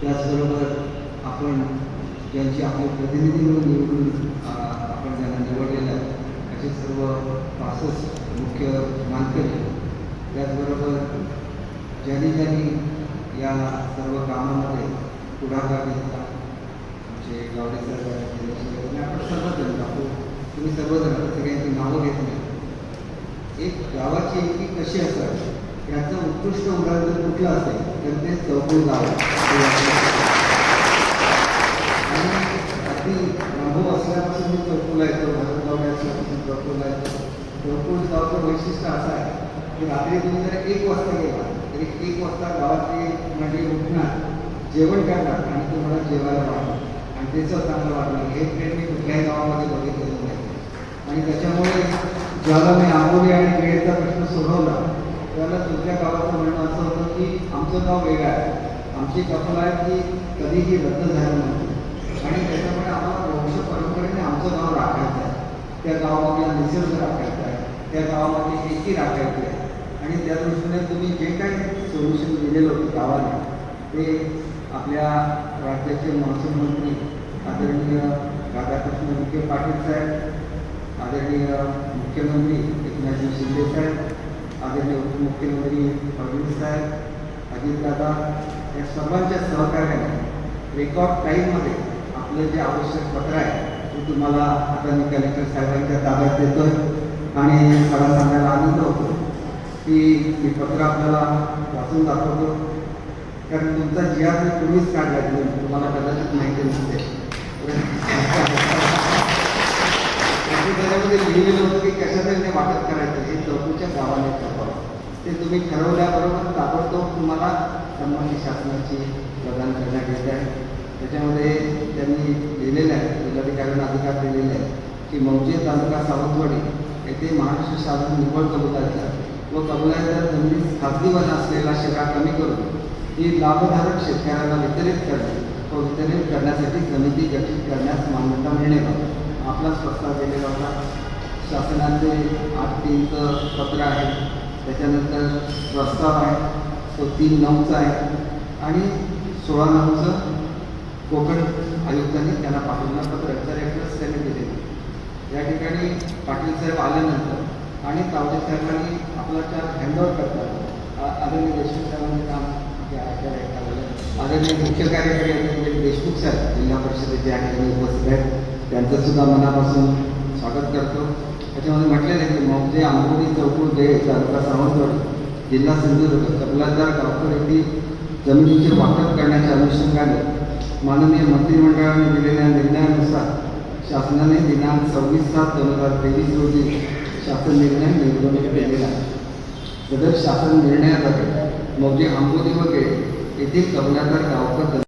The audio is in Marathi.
त्याचबरोबर आपण ज्यांची आपले प्रतिनिधी म्हणून निवडून आपण ज्यांना निवडलेलं आहे असे सर्व पासष्ट मुख्य मानकरी. त्याचबरोबर ज्यांनी ज्यांनी या सर्व कामामध्ये पुढाकार घेतला आमचे गावडे सर आपण सर्वजण दाखवू. तुम्ही सर्वजण सगळ्यांची नावं घेत नाही एक गावाची एकी कशी असावी? याचं उत्कृष्ट उदाहरण जर कुठलं असेल तर ते चौकून गाव. आणि अगदी अनुभव असल्यापासून मी चौकूला येतो भारतगावला असल्यापासून चौकूला येतो. चौकूळ गावचं वैशिष्ट्य असं आहे की रात्री तुम्ही जर एक वाजता गेला तरी एक वाजता गावातले म्हणजे उठणार जेवण करणार आणि तुम्हाला जेवायला वाटणार आणि त्याचं चांगलं वाटणार हे ट्रेन मी कुठल्याही गावामध्ये बघितलेलं नाही. आणि त्याच्यामुळे ज्याला मी आंबोली आणि वेळेचा प्रश्न सोडवला त्याला तुमच्या गावाचं म्हणणं असं होतं की आमचं गाव वेगळं आहे. आमची कल्पना आहे की कधीही रद्द झालं नव्हतं. आणि त्याच्यामुळे आम्हाला वंश परंपरेने आमचं गाव राखायचं आहे. त्या गावामध्ये निसर्ग राखायचा आहे. त्या गावामध्ये एकी राखायची आहे. आणि त्या दृष्टीने तुम्ही जे काही सोल्युशन दिलेलं होतं गावाने ते आपल्या राज्याचे महसूल मंत्री आदरणीय राधाकृष्ण विखे पाटील साहेब आदरणीय मुख्यमंत्री एकनाथजी शिंदे साहेब आदरणीय उपमुख्यमंत्री फडणवीस साहेब अजितदादा या सर्वांच्या सहकार्याने रेकॉर्ड टाईममध्ये आपलं जे आवश्यक पत्र आहे ते तुम्हाला आता मी कलेक्टर साहेबांच्या ताब्यात देतोय. आणि मला सांगायला आनंद होतो की हे पत्र आपल्याला वाचून दाखवतो. कारण तुमचा जी आर मी तुम्हीच काढला तुम्हाला कदाचित माहिती नसते. त्याच्यामध्ये लिहिलेलं होतं की कशा तरी वाटप करायचं हे ते तुम्ही ठरवल्याबरोबर ताबडतोब तुम्हाला संबंधित शासनाची प्रदान करण्यात येत आहे. त्याच्यामध्ये त्यांनी लिहिलेलं आहे जिल्हाधिकाऱ्यांना अधिकार दिलेले आहे की मौजे तालुका सावंतवाडी येथे महाराष्ट्र शासन निवड कबुलाचा व कबुलाच्या जमिनीत खाजगी वन असलेला शेरा कमी करून ही लाभधारक शेतकऱ्यांना वितरित करणे व वितरित करण्यासाठी समिती गठीत करण्यास मान्यता मिळणे आपला आपलाच प्रस्ताव दिलेला होता. शासनाचे आठ तीनचं पत्र आहे. त्याच्यानंतर प्रस्ताव आहे तो तीन नऊचा आहे आणि सोळा नऊचं कोकण आयुक्तांनी त्यांना पाठवलं. पत्र तर एकच त्यांनी दिले या ठिकाणी पाटील साहेब आल्यानंतर आणि तावडे साहेबांनी आपला चार हँडओव्हर करतात. आदरणीय देशमुख साहेबांनी काम आदरणीय मुख्य कार्यकारी अधिकारी देशमुख साहेब जिल्हा परिषदेचे या उपस्थित आहेत. त्यांचं सुद्धा मनापासून स्वागत करतो. त्याच्यामध्ये म्हटलेलं आहे की मौजे आंबोली चौकूळ दे तालुका सावंतवाडी जिल्हा सिंधुदुर्ग कबलादार गावकर येथील जमिनीचे वाटप करण्याच्या अनुषंगाने माननीय मंत्रिमंडळाने दिलेल्या निर्णयानुसार शासनाने दिनांक सव्वीस सात दोन हजार तेवीस रोजी शासन निर्णय निर्गमित केलेला आहे. सदर शासन निर्णयाद्वारे मौजे आंबोली वगैरे येथील कबलादार गावकर